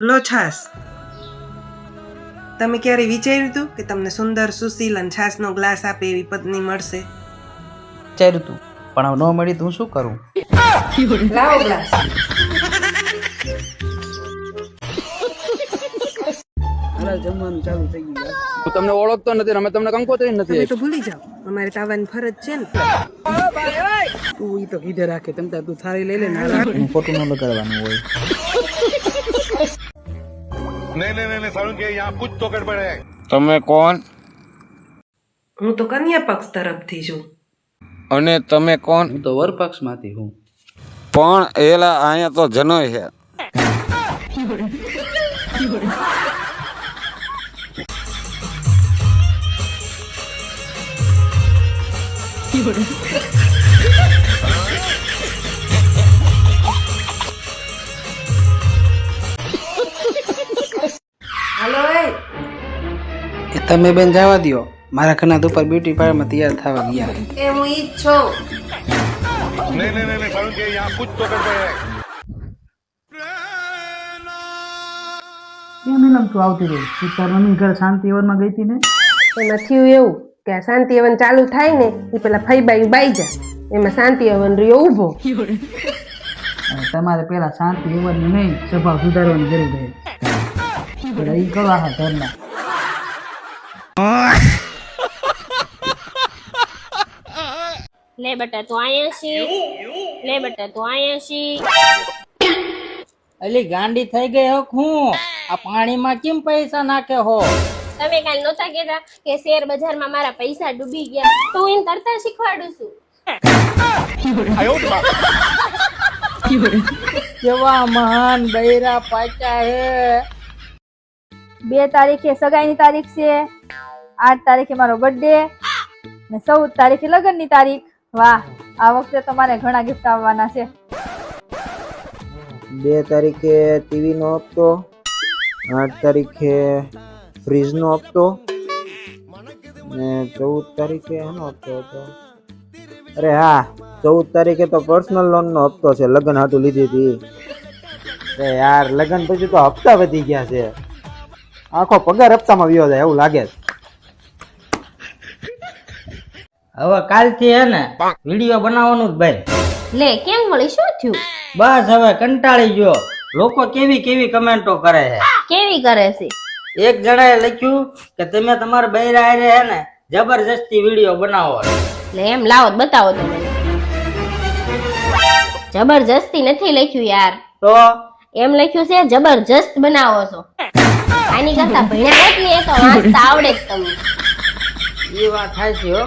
લો છાસ તમે ક્યારે વિચાર્યું હતું કે તમને સુંદર સુશીલ અને છાસનો ગ્લાસ આપે એવી પત્ની મળશે? વિચાર્યું તું પણ ન મળી તું શું કરું? લાવો ગ્લાસ. જમવાનું ચાલુ થઈ ગયું હું તમને ઓળખતો નથી અમે તમને કંકોત્રી નથી તો ભૂલી જાઓ. અમારે તો આવવાની ફરજ છે ને. તું ઈ તો કીધે રાખે તમ તાર તું થાળી લઈ લે ને ખોટું ન લગાડવાનું હોય. नहीं नहीं नहीं नहीं सारुण के यहाँ कुछ तो गड़बड़ है તમે કોણ હું તો કન્યા પક્ષ તરફથી છું અને તમે કોણ હું તો વરપક્ષમાંથી હું પણ એલા અહીંયા તો જનોય છે તમે બેન જવા દો મારા ઘરના ઉપર બ્યુટી પાર્લરમાં તૈયાર થવા ગયા. એ હું ઈ આવતી રહી? તું તાર મમ્મી ગઈ હતી ને? તો નથી એવું કે આ શાંતિવન ચાલુ થાય ને એ પેલા ફઈબાઈ બાઈ જા. એમાં શાંતિવન રહ્યો ઊભો. તમારે પેલા શાંતિ એવન નહીં સ્વભાવ સુધારવાની જરૂર છે. એ કરવા હા લે બેટા તું અહીંયા છી લે બેટા તું અહીંયા છી અલી ગાંડી થઈ ગઈ હો હું આ પાણીમાં કેમ પૈસા નાખે હો? તમે કાલ નોતા કેતા કે શેર બજારમાં મારા પૈસા ડૂબી ગયા. તો હું એને તરતા શીખવાડું છું. કેવા મહાન બૈરા પાચા હે. બે તારીખે સગાઈની તારીખ છે. આઠ તારીખે મારો બર્થડે ને ચૌદ તારીખે લગ્નની તારીખ. વાહ, આ વખતે તમારે ઘણા ગિફ્ટ આવવાના છે. બે તારીખે ટીવી નો હપ્તો, આઠ તારીખે ફ્રીજનો હપ્તો, ને ચૌદ તારીખે એનો હપ્તો હતો. અરે હા, ચૌદ તારીખે તો પર્સનલ લોનનો હપ્તો છે, લગ્ન હાટું લીધી હતી. યાર, લગ્ન પછી તો હપ્તા વધી ગયા છે. આખો પગાર હપ્તામાં વ્યો જાય, એવું લાગે છે. હવે કાલથી હે ને વીડિયો બનાવવાનું જ ભાઈ. લે કેમ વળી શું થયું? બસ હવે કંટાળી ગયો. લોકો કેવી કેવી કમેન્ટો કરે છે? કેવી કરે છે? એક જણાએ લખ્યું કે તમે તમારા બૈરા હારે હે ને જબરજસ્તી વીડિયો બનાવો લે એમ લાવો બતાવો તમે. જબરજસ્તી નથી લખ્યું યાર. તો? એમ લખ્યું છે જબરજસ્ત બનાવો છો. આની કરતા ભણ્યા હોત ને એ તો વાંચતા આવડે જ તમને. એ વાત થાય છે હો.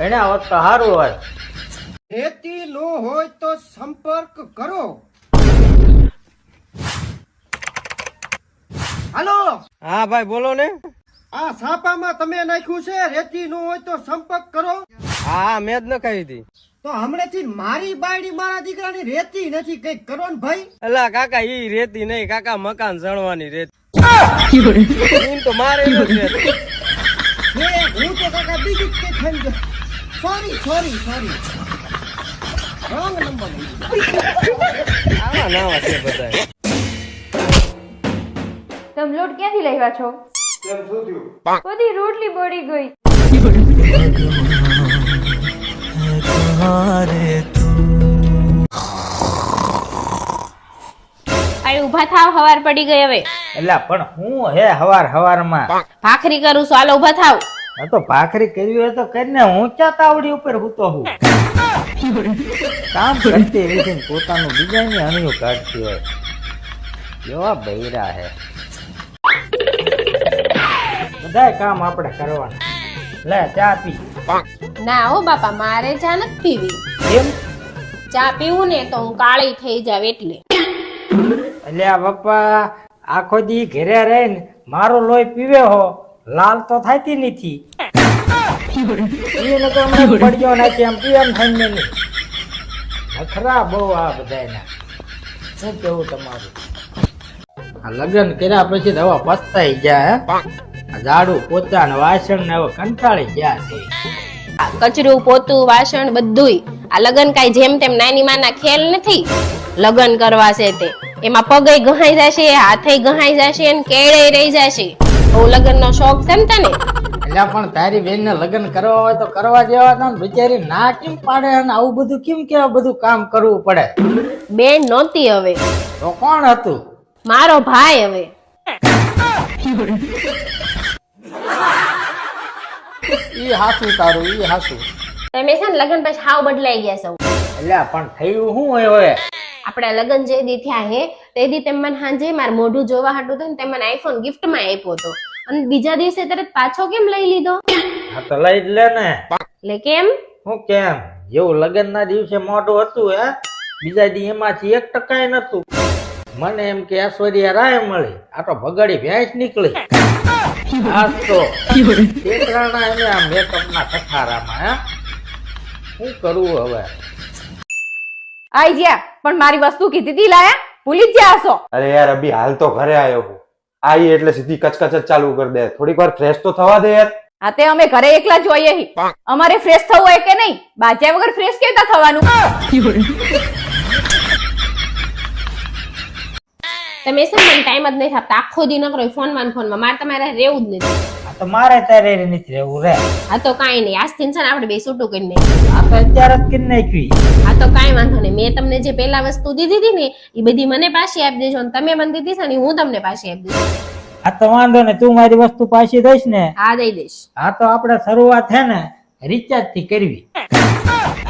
ભણ્યા હોત તો સારું હોય હા ભાઈ બોલો ને. આ છાપામાં તમે નાખ્યું છે રેતી નો હોય તો સંપર્ક કરો. હા મેં જ નખાવી હતી. તો હમણાંથી મારી બાયડી મારા દીકરાની રેતી નથી કંઈક કરો ને ભાઈ. અલા કાકા ઈ રેતી નહીં કાકા મકાન જણવાની રેતી. તો મારે રેતી. હે, હું તો કાકા બીજું કઈ થઈ ગયો sorry sorry sorry wrong number આવા નાવા છે બધા તમે લોટ ક્યાંથી લેવા છો? બધી રોટલી બળી ગઈ. અરે ઊભા થાવ હવાર પડી ગઈ હવે. એટલે પણ હું હે હવાર હવારમાં? ભાખરી કરું છું હાલ ઊભા થાવ. આ તો ભાખરી કરવી હોય તો કરીને ઊંચા તાવડી ઉપર હૂતો હું? કામ કરતી છે પોતાનું બીજાની હણિયું કાઢતી હોય. કેવા બૈરા હે. બધાય કામ આપણે કરવાના. લે ચા પી. ના હો બાપા મારે ચા નથી પીવી. કેમ? ચા પીવું ને તો હું કાળી થઈ જાવ એટલે. એટલે આ પપ્પા આખો દી ઘરે રહીને મારો લોહી પીવે હો. લાલ તો થતી નથી. એને તો હમણાં પડ્યો નાખી આમ પીએમ થઈને નહીં. નખરા બહુ આ બધાના શું કેવું તમારું? આ લગ્ન કર્યા પછી હવે પસ્તાઈ ગયા, હે? ઝાડુ પોતા ને વાસણ ને કંટાળી ગયા છે. કચરું પોતું, વાસણ બધુંય. આ લગન કાઈ જેમ તેમ નાની માના ખેલ નથી. લગ્ન કરવા છે તે. એમાં પગે ગહાઈ જશે હાથે ગહાઈ જશે અને કેળે રહી જશે. બહુ લગનનો શોખ છે ને તને? એટલે પણ તારી બેન ને લગ્ન કરવા હોય તો કરવા જેવા તો બિચારી ના કેમ પાડે અને આવું બધું કેમ કે બધું કામ કરવું પડે? બેન નહોતી હવે. તો કોણ હતું? મારો ભાઈ હવે. ઈ હાસું તારું ઈ હાસું. તમે છે ને લગ્ન પછી હાવ બદલાઈ ગયા સૌ એટલે પણ થયું શું હોય હવે? આપણા લગ્ન જે દી થયા હે. તે દી તેમ મને હાંજે મારું મોઢું જોવા હાટું હતું ને તેમ મને આઈફોન ગિફ્ટમાં આપ્યો હતો. અને બીજા દિવસે તરત પાછો કેમ લઈ લીધો? હા તો લઈ જ લે ને. લે કેમ? હું કેમ? જેવું લગ્ન ના દિવસે મોઢું હતું હે? બીજા દી એમાંથી એક ટકાય નતું મને એમ કે ઐશ્વર્યા રાય મળી. આ તો ભગાડી ભેંસ નીકળી. આજ તો તેતરાના એને આ મેકઅપ ના હે? શું કરવું હવે? આઈ ગયા પણ મારી વસ્તુ કીધી હતી લાયા? ભૂલી ગયા જ્યા હશો અરે યાર અભી હાલ તો ઘરે આવ્યો હું. આવી એટલે સીધી કચકચ જ ચાલુ કરી દે. થોડીક વાર ફ્રેશ તો થવા દે યાર. હા તે અમે ઘરે એકલા જોઈએ અમારે ફ્રેશ થવું હોય કે નહીં? બાજ્યા વગર ફ્રેશ કેવી રીતે થવાનું? તમે છે મને ટાઈમ જ નહીં આપતા. આખો દી નકરો ફોનમાં ફોનમાં. મારે તમારે રહેવું જ નથી. તો મારે ત્યારે નથી રહેવું રે. આ તો કાઈ નહીં. આજથી છે ને આપણે બે છૂટું કરી નહીં આ તો અત્યારે જ કરી નાખવી આ તો કાંઈ વાંધો નહીં. મેં તમને જે પેલા વસ્તુ દીધી હતી ને એ બધી મને પાછી આપી દેજો અને તમે મને દીધી છે ને હું તમને પાછી આપી દઈશ. આ તો વાંધો ને તું મારી વસ્તુ પાછી દઈશ ને. હા દઈ દઈશ. આ તો આપણે શરૂઆત છે ને રિચાર્જથી કરવી.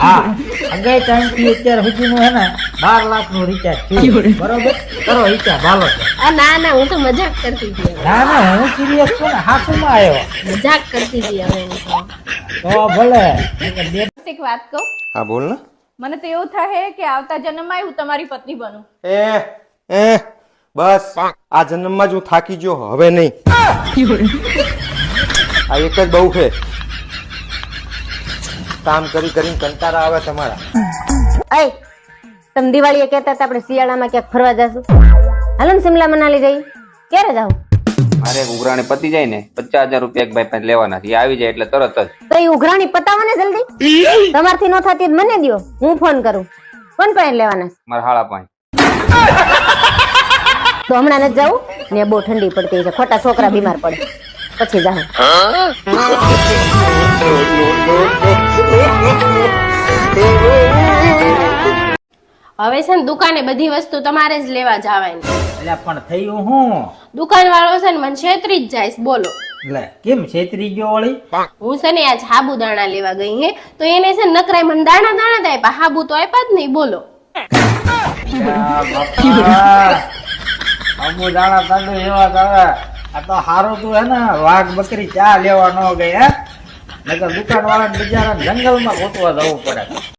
હા. અગાઈ ટાઈમથી અત્યાર સુધીનું હે ને બાર લાખનું રિચાર્જ થયું બરોબર? કરો રિચાર્જ હાલો. આ ના ના હું તો મજાક કરતી હતી ના ના હું સિરિયસ છું ને હાસુમાં આવ્યો. મજાક કરતી હતી હવે તો. તો ભલે. એક વાત કહું? હા બોલ ને. મને તો એવું થાય કે આવતા જન્મમાં હું તમારી પત્ની બનું. એ એ બસ. આ જન્મમાં જ હું થાકી ગયો હવે નહીં. આ એક જ બહુ છે. કામ કરી કરીને કંટાળા આવે તમારા. અય તમે દિવાળીએ કહેતા હતા આપણે શિયાળામાં ક્યાંક ફરવા જશું. હાલો ને શિમલા મનાલી જઈ. ક્યારે જાવ મારે ઉઘરાણી પતી જાય ને પચાસ હજાર રૂપિયા એક ભાઈ પાસે લેવાના છે. આવી જાય એટલે તરત જ. તો એ ઉઘરાણી પતાવો ને જલ્દી. તમારથી નો થતી મને દ્યો. હું ફોન કરું. કોણ પાસે લેવાના મારા હાળા પાસે. તો હમણાં નથી જવું? ને બહુ ઠંડી પડતી છે. ખોટા છોકરા બીમાર પડે. પછી જાઉં. હવે છે ને દુકાને બધી વસ્તુ તમારે જ લેવા જવાની. એટલે પણ થયું હું? દુકાન વાળો છે ને મને છેતરી જ જાય બોલો. લે કેમ છેતરી ગયો વળી? હું છે ને આજ હાબુ દાણા લેવા ગઈ હે તો એને છે ને નકરાય મને દાણા દાણા જ આપ્યા હાબુ તો આપ્યા જ નહીં બોલો. અમુ દાણા તાંડુ એવા દાડા આ તો હારું તું હે ને વાઘ બકરી ચા લેવા ન ગઈ હે? નકર દુકાન વાળા બિચારા જંગલમાં ગોતવા જવું પડે.